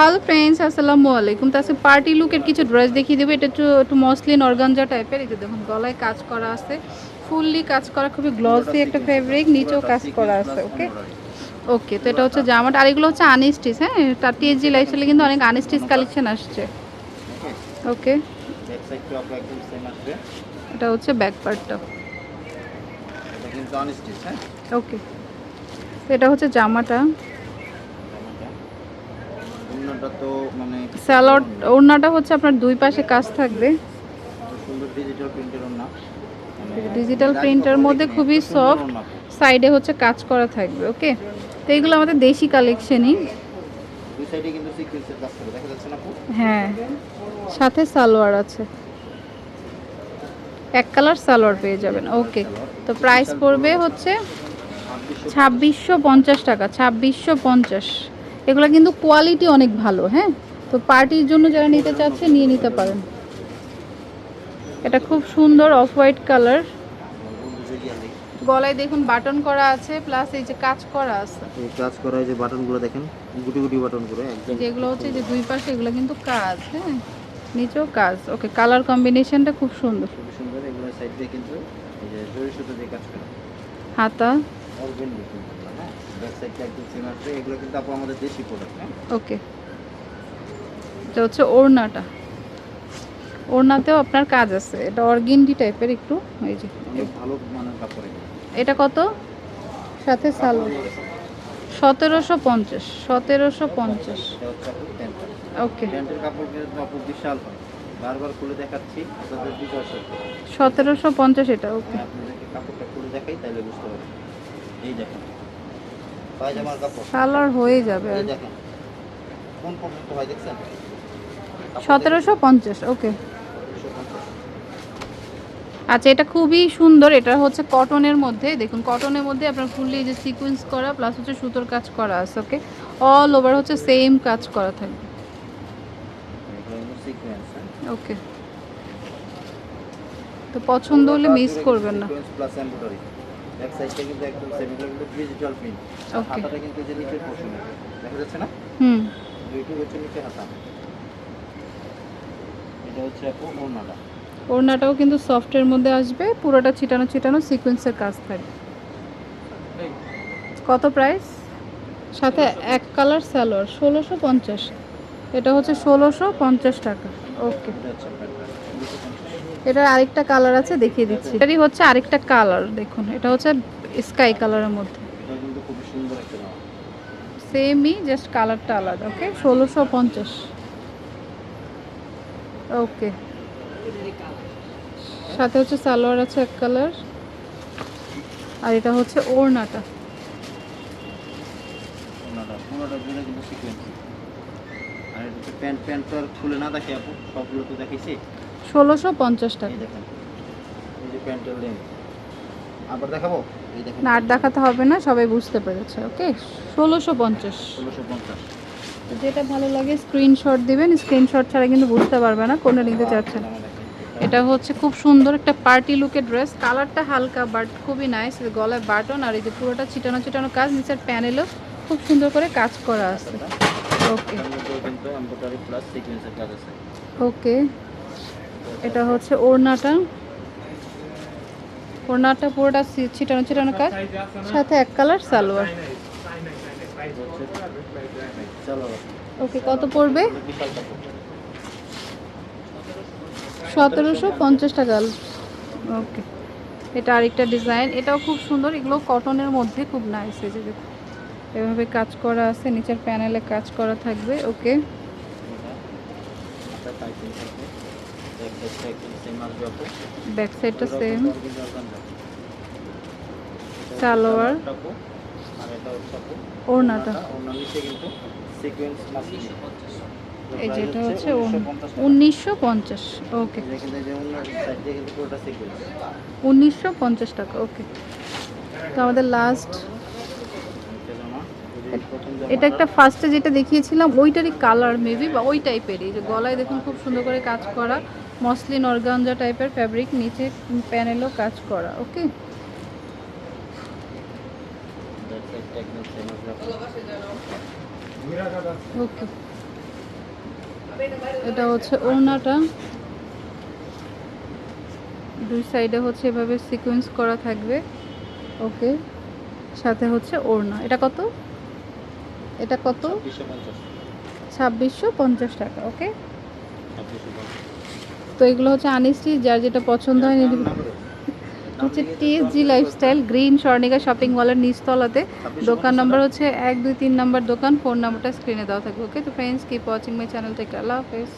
Hello friends আসসালামু আলাইকুম। তাছে party লুকের কিছু ড্রেস দেখিয়ে দেবো। এটা একটু একটু মসলিন অর্গানজা টাইপের এই যে দেখুন গলায় কাজ করা আছে। ফুললি কাজ করা খুবই গ্লসি একটা ফেব্রিক নিচেও কাজ করা আছে ওকে ওকে তো এটা হচ্ছে জামাটা। আর এগুলো হচ্ছে আনস্টিচ হ্যাঁ? তার টিএসজি লাইফস্টাইলে কিন্তু অনেক আনস্টিচ কালেকশন আসছে। ওকে এটা হচ্ছে ব্যাক পার্টটা এটা কিন্তু আনস্টিচ হ্যাঁ? ওকে তো এটা হচ্ছে জামাটা। অন্যটা তো মানে স্যালাড ওড়নাটা হচ্ছে আপনার দুই পাশে কাজ থাকবে। সুন্দর ডিজিটাল প্রিন্টের ওন্না ডিজিটাল প্রিন্টের মধ্যে খুবই সফট সাইডে হচ্ছে কাজ করা থাকবে ওকে তো এগুলো আমাদের দেশি কালেকশনই হ্যাঁ সাথে সালোয়ার আছে। এক কালার সালোয়ার পেয়ে যাবেন ওকে তো প্রাইস পড়বে হচ্ছে ছাব্বিশশো পঞ্চাশ টাকা ছাব্বিশশো পঞ্চাশ। এগুলো কিন্তু কোয়ালিটি অনেক ভালো হ্যাঁ? তো পার্টির জন্য যারা নিতে চাচ্ছে নিয়ে নিতে পারেন। এটা খুব সুন্দর অফ হোয়াইট কালার গলায় দেখুন বাটন করা আছে প্লাস এই যে কাজ করা আছে। এই কাজ করা এই যে বাটনগুলো দেখেন গুটি গুটি বাটন করে একদম। যেগুলো হচ্ছে যে দুই পাশে এগুলো কিন্তু কাজ হ্যাঁ? নিচেও কাজ। ওকে কালার কম্বিনেশনটা খুব সুন্দর। খুবই সুন্দর এগুলো সাইড দিয়ে কিন্তু এই যে জরি সুতো দিয়ে কাজ করা। হাতা। কিন্তু হ্যাঁ? ব্যাক একদম সেম আসবে এগুলো কিন্তু আপু আমাদের দেশি প্রোডাক্ট হ্যাঁ? ওকে এটা হচ্ছে ওড়নাটা। ওড়নাতেও আপনার কাজ আছে। এটা অর্গিনডি টাইপের একটু এই যে। ভালো মানের কাপড় এটা কত? সাথে সালোয়ার। সতেরোশো পঞ্চাশ সতেরোশো পঞ্চাশ। ওকে বিশাল বারবার খুলে দেখাচ্ছি সতেরোশো পঞ্চাশ এটা ওকে কাপড়টা খুলে দেখাই তাহলে বুঝতে পারবেন। এই দেখেন। পায়জামার কাপড়। সালোয়ার হয়ে যাবে। এই দেখেন। কোন পর্যন্ত হয় দেখছেন? সতেরোশো পঞ্চাশ ওকে। আচ্ছা এটা খুবই সুন্দর। এটা হচ্ছে কটনের মধ্যে। দেখুন কটনের মধ্যে আপনার ফুললি যে সিকোয়েন্স করা প্লাস হচ্ছে সুতোর কাজ করা আছে ওকে? অল ওভার হচ্ছে সেম কাজ করা থাকবে। Sequence okay. তো পছন্দ হলে মিস করবেন না। প্লাস এমব্রয়ডারি ব্যাক সাইডটা কিন্তু একদম সেম এগুলো কিন্তু ডিজিটাল প্রিন্ট হাতাটা কিন্তু যে নিচের পোর্শন দেখা যাচ্ছে না? হুম। দুইটি হচ্ছে নিচে হাতা। এটা হচ্ছে আপু ওড়নাটা। ওড়নাটাও কিন্তু সফটের মধ্যে আসবে পুরোটা ছিটানো ছিটানো সিকোয়েন্সের কাজ থাকবে। কত প্রাইস সাথে এক কালার সালোয়ার ষোলোশো পঞ্চাশ। এটা হচ্ছে ষোলোশো পঞ্চাশ টাকা। ওকে এটার আরেকটা কালার আছে, দেখিয়ে দিচ্ছি। এটারই হচ্ছে আরেকটা কালার, দেখুন। এটা হচ্ছে স্কাই কালারের মধ্যে। সেমই জাস্ট কালারটা আলাদা ওকে ষোলোশো পঞ্চাশ। ওকে সাথে হচ্ছে সালোয়ার আছে এক কালার। আর এটা হচ্ছে ওড়নাটা। আর এটা প্যান্ট প্যান্ট তো আর খুলে না দেখে আপু, সবগুলো তো দেখাইছি। ষোলোশো পঞ্চাশ টাকা। আবার দেখাবো? না আর দেখাতে হবে না সবাই বুঝতে পেরেছে ওকে? ষোলোশো পঞ্চাশ। ষোলোশো পঞ্চাশ। যেটা ভালো লাগে স্ক্রিনশট দিবেন স্ক্রিনশট ছাড়া কিন্তু বুঝতে পারবে না কোনটা নিতে চাচ্ছেন এটা হচ্ছে খুব সুন্দর একটা পার্টি লুকের ড্রেস কালারটা হালকা বাট খুবই নাইস গলায় বাটন আর এই যে পুরোটা ছিটানো ছিটানো কাজ নিচের প্যানেলও খুব সুন্দর করে কাজ করা আছে। ওকে ওকে এটা হচ্ছে ওড়নাটা। ওড়নাটা পুরোটা ছিটানো ছিটানো কাজ। সাথে এক কালার সালোয়ার। ওকে, কত পড়বে? সতেরোশো পঞ্চাশ টাকা। ওকে, এটা আরেকটা ডিজাইন। এটাও খুব সুন্দর। এগুলো কটনের মধ্যে খুব নাইস এই যে এভাবে কাজ করা আছে। নিচের প্যানেলে কাজ করা থাকবে। ওকে। ব্যাক সাইডটা সেম সালোয়ার। আর এটা ওড়নাটা এই যে এটা হচ্ছে উনিশশো পঞ্চাশ। ওকে উনিশশো পঞ্চাশ টাকা ওকে তো আমাদের লাস্ট এটা একটা ফার্স্টে যেটা দেখিয়েছিলাম, ওইটারই কালার মেবি বা ওই টাইপেরই যে গলায় দেখুন খুব সুন্দর করে কাজ করা। মসলিন অর্গানজা টাইপের ফ্যাব্রিক নিচে প্যানেলও কাজ করা ওকে। ওকে এটা হচ্ছে ওড়নাটা। দুই সাইডে হচ্ছে এভাবে সিকোয়েন্স করা থাকবে ওকে সাথে হচ্ছে ওড়না। এটা কত? এটা কত? ছাব্বিশশো পঞ্চাশ। টাকা ওকে ছাব্বিশশো তো এগুলো হচ্ছে আনিস্টি যার যেটা পছন্দ হয় হচ্ছে TSG lifestyle green Swarnika shopping মলের নিচতলাতে। দোকান নাম্বার হচ্ছে এক দুই তিন নাম্বার দোকান ফোন নাম্বারটা স্ক্রিনে দেওয়া থাকবে ওকে তো friends keep watching my channel থেকে আল্লাহ হাফেজ।